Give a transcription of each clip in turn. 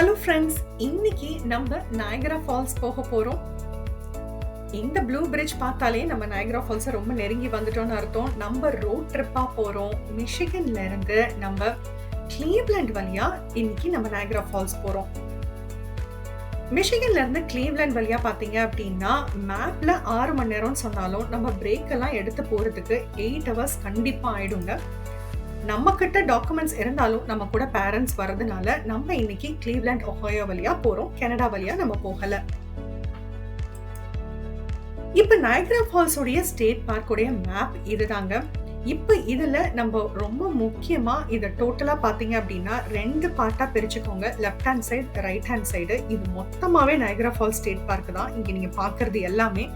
Hello friends இன்னைக்கு நம்ம நாயகரா falls போக போறோம். இந்த ப்ளூ பிரிட்ஜ் பார்த்தாலே நம்ம நாயகரா ஃபால்ஸை ரொம்ப நெருங்கி வந்துட்டோம்னு அர்த்தம். நம்ம ரோட் ட்ரிப்பா போறோம். மிஷிகன்ல இருந்து நம்ம கிளீவ்லேண்ட் வழியா இன்னைக்கு நம்ம நாயகரா ஃபால்ஸ் போறோம். மிஷிகன்ல இருந்து கிளீவ்லேண்ட் வழியா பார்த்தீங்க அப்படின்னா மேப்ல ஆறு மணி நேரம்னு சொன்னாலும் நம்ம பிரேக்கெல்லாம் எடுத்து போறதுக்கு எயிட் ஹவர்ஸ் கண்டிப்பாக ஆயிடுங்க. நம்ம கிட்ட டாக்குமெண்ட்ஸ் இருந்தாலும் நம்ம கூட பேரண்ட்ஸ் வரதுனால நம்ம இன்னைக்கு கிளீவ்லேண்ட் ஒஹாயோ வழியா போறோம். கனடா வழியா நம்ம போகல. இப்ப நயக்ரா ஃபால்ஸ் உடைய ஸ்டேட் பார்க்குடைய மேப் இதுதாங்க. இப்ப இதுல நம்ம ரொம்ப முக்கியமா இத டோட்டலா பாத்தீங்க அப்படின்னா ரெண்டு பார்ட்டா பிரிச்சுக்கோங்க. Left hand side right hand side இது மொத்தமாவே நயக்ரா ஃபால்ஸ் ஸ்டேட் பார்க் தான். இங்க நீங்க பாக்குறது எல்லாமே.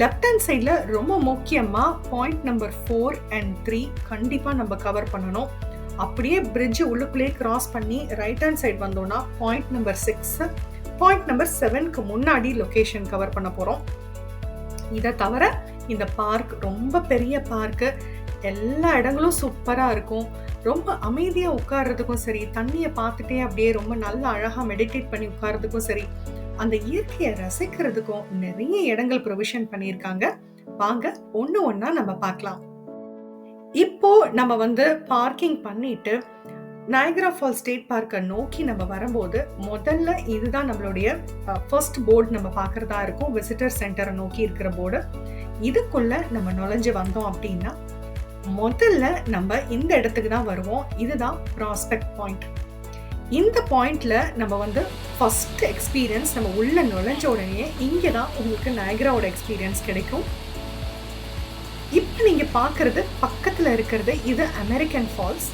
லெஃப்ட் ஹேண்ட் சைடில் ரொம்ப முக்கியமாக point number four and three கண்டிப்பாக நம்ம கவர் பண்ணணும். அப்படியே பிரிட்ஜ் உள்ளுக்குள்ளேயே கிராஸ் பண்ணி ரைட் ஹேண்ட் சைடு வந்தோம்னா point number six point number செவனுக்கு முன்னாடி லொக்கேஷன் கவர் பண்ண போகிறோம் இதை தவிர இந்த பார்க் ரொம்ப பெரிய பார்க்கு எல்லா இடங்களும் சூப்பராக இருக்கும். ரொம்ப அமைதியாக உட்கார்றதுக்கும் சரி தண்ணியை பார்த்துட்டே அப்படியே ரொம்ப நல்லா அழகாக மெடிடேட் பண்ணி உட்கார்றதுக்கும் சரி அந்த இயற்கையை ரசிக்கிறதுக்கும் நிறைய இடங்கள் ப்ரொவிஷன் பண்ணியிருக்காங்க. வாங்க ஒன்று ஒன்றா நம்ம பார்க்கலாம். இப்போ நம்ம வந்து பார்க்கிங் பண்ணிட்டு நயக்ரா ஃபால் ஸ்டேட் பார்க்கை நோக்கி நம்ம வரும்போது முதல்ல இதுதான் நம்மளுடைய ஃபர்ஸ்ட் போர்டு நம்ம பார்க்குறதா இருக்கும். விசிட்டர் சென்டரை நோக்கி இருக்கிற போர்டு இதுக்குள்ள நம்ம நுழைஞ்சு வந்தோம் அப்படின்னா முதல்ல நம்ம இந்த இடத்துக்கு தான் வருவோம். இதுதான் ப்ராஸ்பெக்ட் பாயிண்ட் இந்த பாயிண்டில் நம்ம வந்து ஃபஸ்ட்டு எக்ஸ்பீரியன்ஸ் நம்ம உள்ளே நுழைஞ்ச உடனே இங்கே தான் உங்களுக்கு நயக்ராவோட எக்ஸ்பீரியன்ஸ் கிடைக்கும். இப்போ நீங்கள் பார்க்கறது பக்கத்தில் இருக்கிறது இது அமெரிக்கன் ஃபால்ஸ்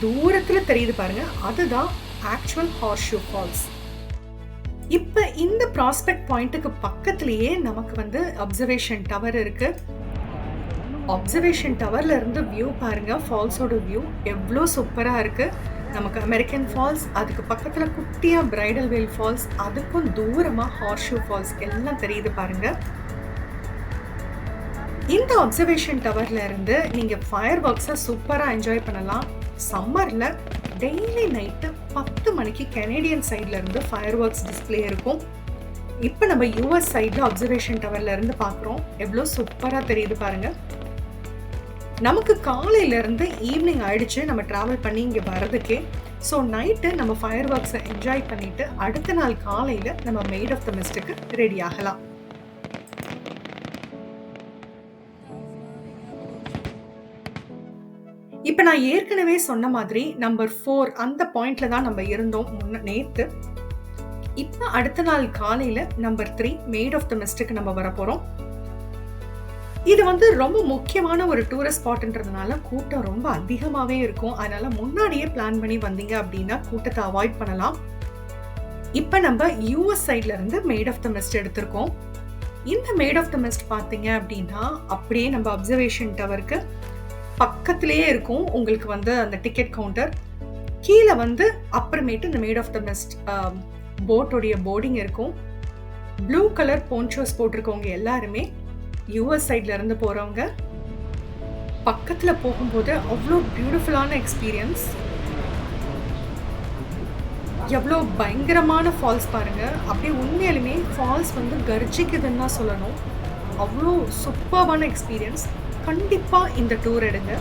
தூரத்தில் தெரியுது பாருங்க அதுதான் ஆக்சுவல் ஹார்ஷூ ஃபால்ஸ் இப்போ இந்த ப்ராஸ்பெக்ட் பாயிண்ட்டுக்கு பக்கத்துலேயே நமக்கு வந்து அப்சர்வேஷன் டவர் இருக்குது அப்சர்வேஷன் டவர்லேருந்து வியூ பாருங்கள் ஃபால்ஸோட வியூ எவ்வளோ சூப்பராக இருக்குது நமக்கு அமெரிக்கன் ஃபால்ஸ் அதுக்கு பக்கத்தில் குட்டியாக பிரைடல் வேல் ஃபால்ஸ் அதுக்கும் தூரமாக ஹார்ஷூ ஃபால்ஸ் எல்லாம் தெரியுது பாருங்க. இந்த அப்சர்வேஷன் டவர்ல இருந்து நீங்கள் ஃபயர் ஒர்க்ஸை சூப்பராக என்ஜாய் பண்ணலாம். சம்மரில் டெய்லி நைட்டு பத்து மணிக்கு கெனேடியன் சைடில் இருந்து ஃபயர் ஒர்க்ஸ் டிஸ்பிளே இருக்கும். இப்போ நம்ம யூஎஸ் சைடில் அப்சர்வேஷன் டவர்ல இருந்து பார்க்குறோம் எவ்வளோ சூப்பராக தெரியுது பாருங்கள் நமக்கு காலையில இருந்து ஈவினிங் ஆயிடுச்சு. நம்ம டிராவல் பண்ணி இங்கே வர்றதுக்கே. ஸோ நைட்டு நம்ம ஃபயர் ஒர்க்ஸை என்ஜாய் பண்ணிட்டு அடுத்த நாள் காலையில் நம்ம மெய்ட் ஆஃப் த மிஸ்டுக்கு ரெடி ஆகலாம். இப்போ நான் ஏற்கனவே சொன்ன மாதிரி நம்பர் ஃபோர் அந்த பாயிண்ட்ல தான் நம்ம இருந்தோம் முன்ன நேத்து. இப்போ அடுத்த நாள் காலையில number three maid of the மிஸ்டுக்கு நம்ம வர போகிறோம் இது வந்து ரொம்ப முக்கியமான ஒரு டூரிஸ்ட் ஸ்பாட்ன்றதுனால கூட்டம் ரொம்ப அதிகமாகவே இருக்கும். அதனால முன்னாடியே பிளான் பண்ணி வந்தீங்க அப்படின்னா கூட்டத்தை அவாய்ட் பண்ணலாம். இப்போ நம்ம யூஎஸ் சைட்ல இருந்து மேட் ஆஃப் த மிஸ்ட் எடுத்திருக்கோம். இந்த மேட் ஆஃப் த மிஸ்ட் பார்த்தீங்க அப்படின்னா அப்படியே நம்ம அப்சர்வேஷன் டவருக்கு பக்கத்திலேயே இருக்கும். உங்களுக்கு வந்து அந்த டிக்கெட் கவுண்டர் கீழே வந்து அப்புறமேட்டு இந்த மேட் ஆஃப் த மிஸ்ட் போட்டோடைய போர்டிங் இருக்கும். ப்ளூ கலர் போன்ச்சோஸ் போட்டிருக்கவங்க எல்லாருமே யூஎஸ் சைடில் இருந்து போகிறவங்க பக்கத்தில் போகும்போது அவ்வளோ பியூட்டிஃபுல்லான எக்ஸ்பீரியன்ஸ் எவ்வளோ பயங்கரமான ஃபால்ஸ் பாருங்கள் அப்படியே உண்மையாலுமே ஃபால்ஸ் வந்து கர்ஜிக்குதுன்னு தான் சொல்லணும். அவ்வளோ சூப்பர்வான எக்ஸ்பீரியன்ஸ் கண்டிப்பாக இந்த டூர் எடுங்க.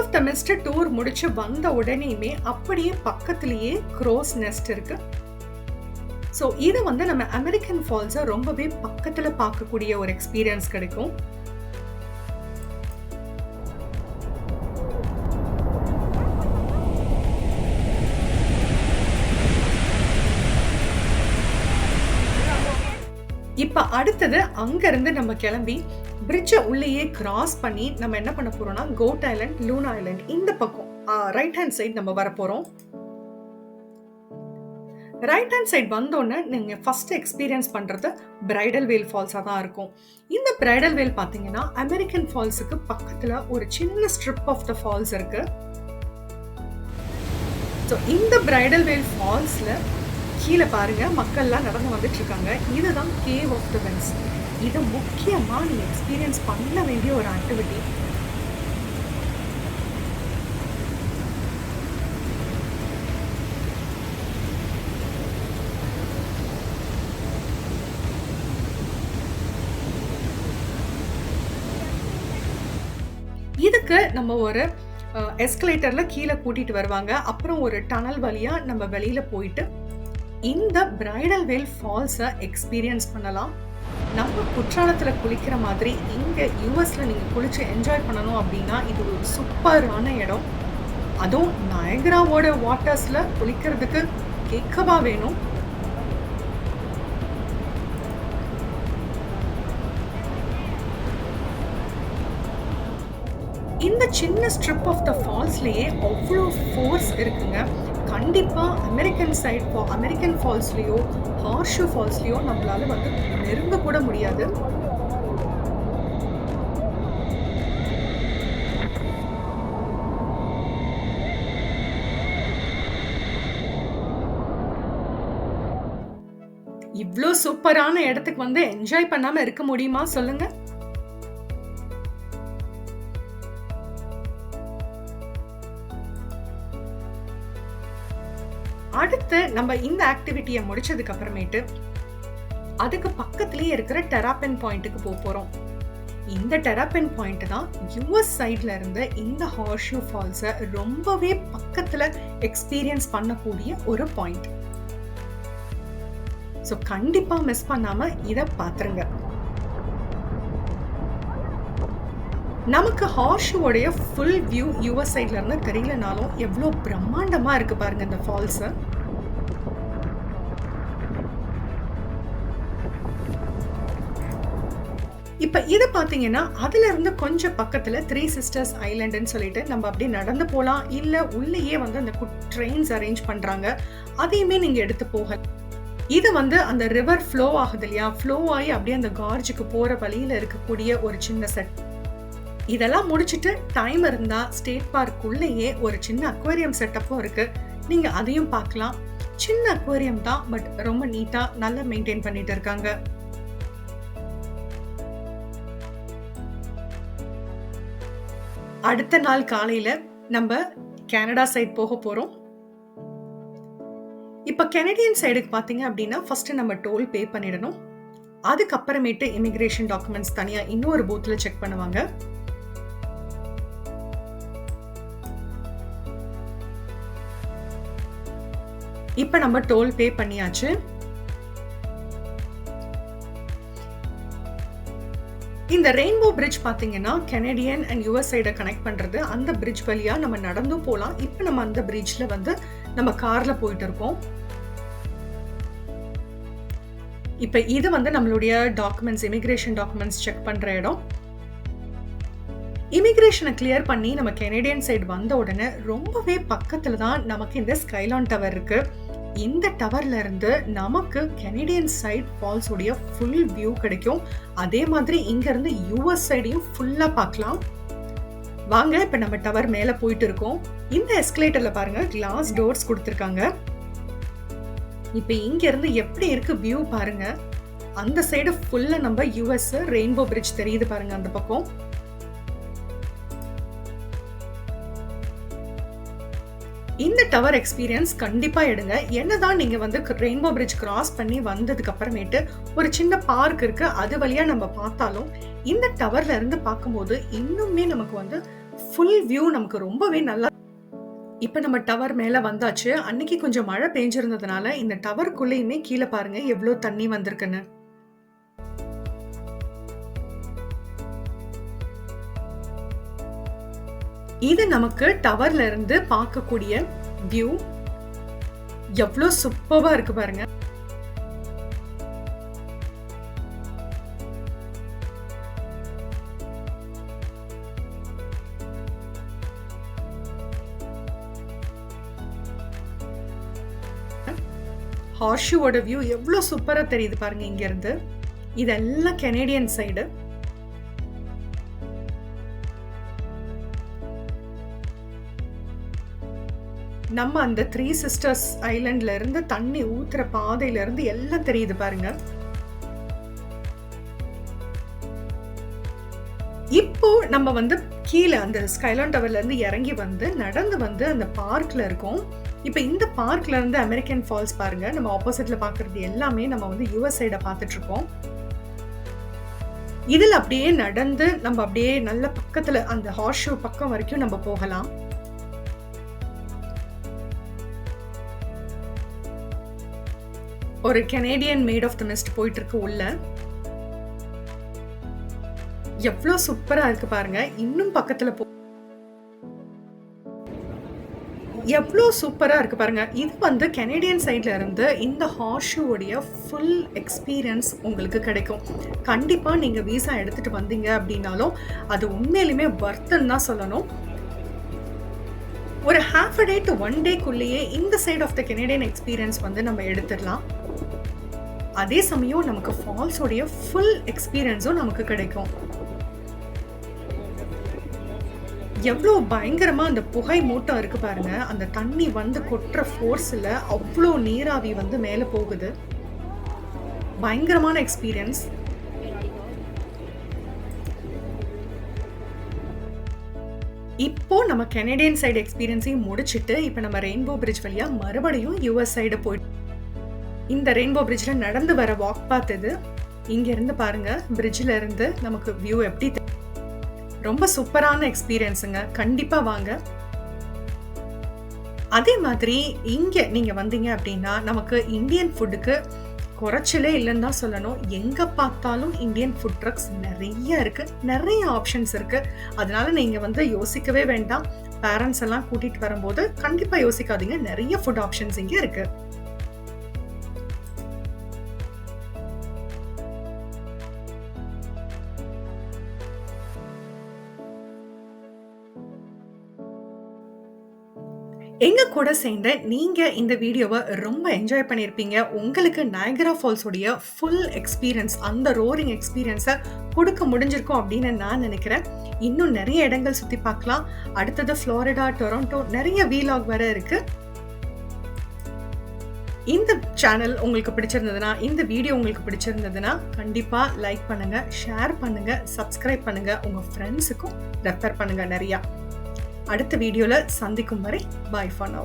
மேட் ஆஃப் த டூர் முடிச்சு வந்த உடனேயுமே அப்படியே பக்கத்துலயே க்ரோஸ் நெஸ்ட் இருக்கு. ஸோ இது வந்து நம்ம அமெரிக்கன் ஃபால்ஸை ரொம்பவே பக்கத்தில் பார்க்கக்கூடிய ஒரு எக்ஸ்பீரியன்ஸ் கிடைக்கும். இப்போ அடுத்தது அங்கேருந்து நம்ம கிளம்பி பிரிட்ஜை உள்ளேயே கிராஸ் பண்ணி நம்ம என்ன பண்ண போகிறோம்னா கோட் ஐலண்ட் லூன் ஐலண்ட் இந்த பக்கம் ரைட் ஹேண்ட் சைடு நம்ம வரப்போகிறோம் ரைட் ஹேண்ட் சைட் வந்தோடனே நீங்கள் ஃபஸ்ட்டு எக்ஸ்பீரியன்ஸ் பண்ணுறது பிரைடல் வேல் ஃபால்ஸாக தான் இருக்கும். இந்த பிரைடல் வேல் பார்த்தீங்கன்னா அமெரிக்கன் ஃபால்ஸுக்கு பக்கத்தில் ஒரு சின்ன ஸ்ட்ரிப் ஆஃப் த ஃபால்ஸ் இருக்குது ஸோ இந்த பிரைடல் வேல் ஃபால்ஸில் கீழே பாருங்க மக்கள்லாம் நடந்து வந்துட்டு இருக்காங்க இதுதான் கேவ் ஆஃப் த வென்ஸ் இது முக்கியமாக நீ எக்ஸ்பீரியன்ஸ் பண்ண வேண்டிய ஒரு ஆக்டிவிட்டி இதுக்கு நம்ம ஒரு எஸ்கலேட்டரில் கீழே கூட்டிகிட்டு வருவாங்க. அப்புறம் ஒரு டனல் வழியாக நம்ம வெளியில் போயிட்டு இந்த பிரைடல் வேல் ஃபால்ஸை எக்ஸ்பீரியன்ஸ் பண்ணலாம். நம்ம குற்றாலத்தில் குளிக்கிற மாதிரி இங்கே யூஎஸில் நீங்கள் குளித்து என்ஜாய் பண்ணணும் அப்படின்னா இது ஒரு சூப்பரான இடம். அதுவும் நயகராவோட வாட்டர்ஸில் குளிக்கிறதுக்கு கேட்கவா வேணும்? இந்த சின்ன ஸ்ட்ரிப் ஆஃப் த ஃபால்ஸ்லேயே அவ்வளோ ஃபோர்ஸ் இருக்குங்க. கண்டிப்பாக அமெரிக்கன் சைட் அமெரிக்கன் ஃபால்ஸ்லேயோ ஹார்ஷூ ஃபால்ஸ்லேயோ நம்மளால வந்து நெருங்க கூட முடியாது. இவ்வளோ சூப்பரான இடத்துக்கு வந்து என்ஜாய் பண்ணாமல் இருக்க முடியுமா சொல்லுங்க? அடுத்து நம்ம இந்த ஆக்டிவிட்டியை முடிச்சதுக்கு அப்புறமேட்டு அதுக்கு பக்கத்துலேயே இருக்கிற டெராப்பென் பாயிண்ட்டுக்கு போக போகிறோம் இந்த டெராப்பன் பாயிண்ட் தான் யூஎஸ் சைட்ல இருந்த இந்த ஹார்ஷூ ஃபால்ஸை ரொம்பவே பக்கத்தில் எக்ஸ்பீரியன்ஸ் பண்ணக்கூடிய ஒரு பாயிண்ட் ஸோ கண்டிப்பாக மிஸ் பண்ணாமல் இதை பார்த்துருங்க நமக்கு ஹார்ஷுவோடைய ஃபுல் வியூ யூஎஸ் சைட்ல இருந்து தெரியலனாலும் எவ்வளோ பிரம்மாண்டமாக இருக்கு பாருங்க இந்த ஃபால்ஸு இப்போ இது பார்த்தீங்கன்னா அதுலேருந்து கொஞ்சம் பக்கத்தில் த்ரீ சிஸ்டர்ஸ் ஐலண்டுன்னு சொல்லிட்டு நம்ம அப்படியே நடந்து போகலாம் இல்லை உள்ளேயே வந்து அந்த ட்ரெயின்ஸ் அரேஞ்ச் பண்ணுறாங்க அதையுமே நீங்கள் எடுத்து போக இது வந்து அந்த ரிவர் ஃப்ளோ ஆகுது இல்லையா? ஃப்ளோ ஆகி அப்படியே அந்த கார்ஜுக்கு போகிற வழியில் இருக்கக்கூடிய ஒரு சின்ன செட் இதெல்லாம் முடிச்சுட்டு டைம் இருந்தா ஸ்டேட் பார்க் உள்ளேயே ஒரு சின்ன அக்வேரியம் செட்டப்பும் இருக்கு. நீங்க அதையும் பார்க்கலாம். சின்ன அக்வேரியம் தான் பட் ரொம்ப நீட்டா நல்லா மெயின்டைன் பண்ணிட்டு இருக்காங்க. அடுத்த நாள் காலையில நம்ம கனடா சைட் போக போறோம். இப்ப கெனடியன் சைடுக்கு பாத்தீங்க அப்படின்னா ஃபர்ஸ்ட் நம்ம டோல் பே பண்ணிடணும். அதுக்கப்புறமேட்டு இமிக்ரேஷன் டாக்குமெண்ட்ஸ் தனியா இன்னொரு பூத்ல செக் பண்ணுவாங்க. இப்ப நம்ம டோல் பே பண்ணியாச்சு. இந்த ரெயின்போ பிரிட்ஜ் பாத்தீங்கன்னா கெனடியன் அண்ட் யூஎஸ் சைடை கனெக்ட் பண்றது. அந்த பிரிட்ஜ் வழியா நம்ம நடந்தும் போகலாம் இப்போ நம்ம அந்த பிரிட்ஜ்ல வந்து நம்ம கார்ல போயிட்டு இருக்கோம். இப்ப இது வந்து நம்மளுடைய டாக்குமெண்ட்ஸ் இமிக்ரேஷன் டாக்குமெண்ட்ஸ் செக் பண்ற இடம். இமிக்ரேஷனை கிளியர் பண்ணி நம்ம கெனடியன் சைடு வந்த உடனே ரொம்பவே பக்கத்துல தான் நமக்கு இந்த ஸ்கைலான் டவர் இருக்கு. இந்த டவர்ல இருந்து நமக்கு கெனடியன் சைட் ஃபால்ஸ் உடைய ஃபுல் வியூ கிடைக்கும். அதே மாதிரி இங்க இருந்து யூஎஸ் சைடையும் ஃபுல்லா பார்க்கலாம். வாங்க இப்ப நம்ம டவர் மேல போயிட்டு இருக்கோம். இந்த எஸ்கலேட்டர்ல பாருங்க கிளாஸ் டோர்ஸ் கொடுத்துருக்காங்க. இப்ப இங்க இருந்து எப்படி இருக்கு வியூ பாருங்க. அந்த சைடு ஃபுல்லா நம்ம யூஎஸ் ரெயின்போ பிரிட்ஜ் தெரியுது பாருங்க அந்த பக்கம். இந்த டவர் எக்ஸ்பீரியன்ஸ் கண்டிப்பாக எடுங்க என்னதான் நீங்கள் வந்து ரெயின்போ பிரிட்ஜ் கிராஸ் பண்ணி வந்ததுக்கு அப்புறமேட்டு ஒரு சின்ன பார்க் இருக்கு அது வழியாக நம்ம பார்த்தாலும் இந்த டவர்ல இருந்து பார்க்கும்போது இன்னுமே நமக்கு வந்து ஃபுல் வியூ நமக்கு ரொம்பவே நல்லா இப்போ நம்ம டவர் மேலே வந்தாச்சு. அன்னைக்கு கொஞ்சம் மழை பெஞ்சிருந்ததுனால, இந்த டவருக்குள்ளேயுமே கீழே பாருங்க எவ்வளோ தண்ணி வந்திருக்குன்னு. இது நமக்கு டவர்ல இருந்து பார்க்கக்கூடிய வியூ. எவ்வளோ சூப்பர்வா இருக்கு பாருங்க. ஹார்ஷூவோட வியூ எவ்வளோ சூப்பராக தெரியுது பாருங்க இங்க இருந்து. இதெல்லாம் கெனேடியன் சைடு. நம்ம அந்த த்ரீ சிஸ்டர்ஸ் ஐலண்ட்ல இருந்து தண்ணி ஊத்துற பாதையில இருந்து எல்லாம் தெரியுது பாருங்க. இப்போ நம்ம வந்து கீழே அந்த ஸ்கைலாண்ட் டவர்ல இருந்து இறங்கி வந்து நடந்து வந்து அந்த பார்க்ல இருக்கோம். இப்போ இந்த பார்க்ல இருந்து அமெரிக்கன் ஃபால்ஸ் பாருங்க. நம்ம ஆப்போசிட்ல பார்க்குறது எல்லாமே நம்ம வந்து யுஎஸ் சைட பார்த்துட்டு இருக்கோம். அப்படியே நடந்து நம்ம அப்படியே நல்ல பக்கத்தில் அந்த ஹார்ஸ் பக்கம் வரைக்கும் நம்ம போகலாம். ஒரு Canadian Maid of the Mist போயிட்டு இருக்கு உள்ள. எவ்வளோ சூப்பராக இருக்கு பாருங்க. இன்னும் பக்கத்தில் போ எவ்வளோ சூப்பராக இருக்குது பாருங்க. இது வந்து கெனேடியன் சைடில் இருந்து இந்த ஹார்ஸ் ஃபுல் எக்ஸ்பீரியன்ஸ் உங்களுக்கு கிடைக்கும். கண்டிப்பாக நீங்கள் வீசா எடுத்துட்டு வந்தீங்க அப்படின்னாலும், அது உண்மையிலுமே வர்த்தன் தான் சொல்லணும். ஒரு half a day to one டேக்குள்ளேயே இந்த side of the Canadian experience வந்து நம்ம எடுத்துடலாம். அதே சமயம் நமக்கு ஃபால்ஸோடைய ஃபுல் எக்ஸ்பீரியன்ஸும் நமக்கு கிடைக்கும். எவ்வளோ பயங்கரமாக அந்த புகை மூட்டம் இருக்குது பாருங்க. அந்த தண்ணி வந்து கொட்டுற ஃபோர்ஸில் அவ்வளோ நீராவி வந்து மேலே போகுது. பயங்கரமான எக்ஸ்பீரியன்ஸ். இப்போ நம்ம கெனடியன் சைடு எக்ஸ்பீரியன்ஸையும் முடிச்சுட்டு, இப்போ நம்ம ரெயின்போ பிரிட்ஜ் வழியாக மறுபடியும் யூஎஸ் சைடு போயிட்டு இந்த ரெயின்போ பிரிட்ஜில் நடந்து வர வாக் பாத் இது. இங்கேருந்து இருந்து பிரிட்ஜில் இருந்து நமக்கு வியூ எப்படி ரொம்ப சூப்பரான எக்ஸ்பீரியன்ஸுங்க. கண்டிப்பாக வாங்க. அதே மாதிரி இங்கே நீங்கள் வந்தீங்க அப்படின்னா, நமக்கு இந்தியன் ஃபுட்டுக்கு குறைச்சலே இல்லைன்னு தான் சொல்லணும். எங்கே பார்த்தாலும் இந்தியன் ஃபுட் ட்ரக்ஸ் நிறைய இருக்குது நிறைய ஆப்ஷன்ஸ் இருக்குது அதனால நீங்கள் வந்து யோசிக்கவே வேண்டாம். பேரண்ட்ஸ் எல்லாம் கூட்டிகிட்டு வரும்போது கண்டிப்பாக யோசிக்காதீங்க. நிறைய ஃபுட் ஆப்ஷன்ஸ் இங்கே இருக்குது எங்க கூட சேர்ந்து நீங்க இந்த வீடியோவை ரொம்ப என்ஜாய் பண்ணியிருப்பீங்க. உங்களுக்கு நயகரா ஃபால்ஸோடைய ஃபுல் எக்ஸ்பீரியன்ஸ் அந்த ரோரிங் எக்ஸ்பீரியன்ஸை கொடுக்க முடிஞ்சிருக்கும் அப்படின்னு நான் நினைக்கிறேன். இன்னும் நிறைய இடங்கள் சுத்தி பார்க்கலாம். அடுத்தது ஃப்ளோரிடா, டொரண்டோ நிறைய வீலாக் வர இருக்கு. இந்த சேனல் உங்களுக்கு பிடிச்சிருந்ததுன்னா, இந்த வீடியோ உங்களுக்கு பிடிச்சிருந்ததுன்னா, கண்டிப்பாக லைக் பண்ணுங்கள் ஷேர் பண்ணுங்கள் சப்ஸ்கிரைப் பண்ணுங்கள் உங்கள் ஃப்ரெண்ட்ஸுக்கும் ரெஃபர் பண்ணுங்கள் நிறையா அடுத்த வீடியோவில் சந்திக்கும் வரை பாய் ஃபார் நவ்.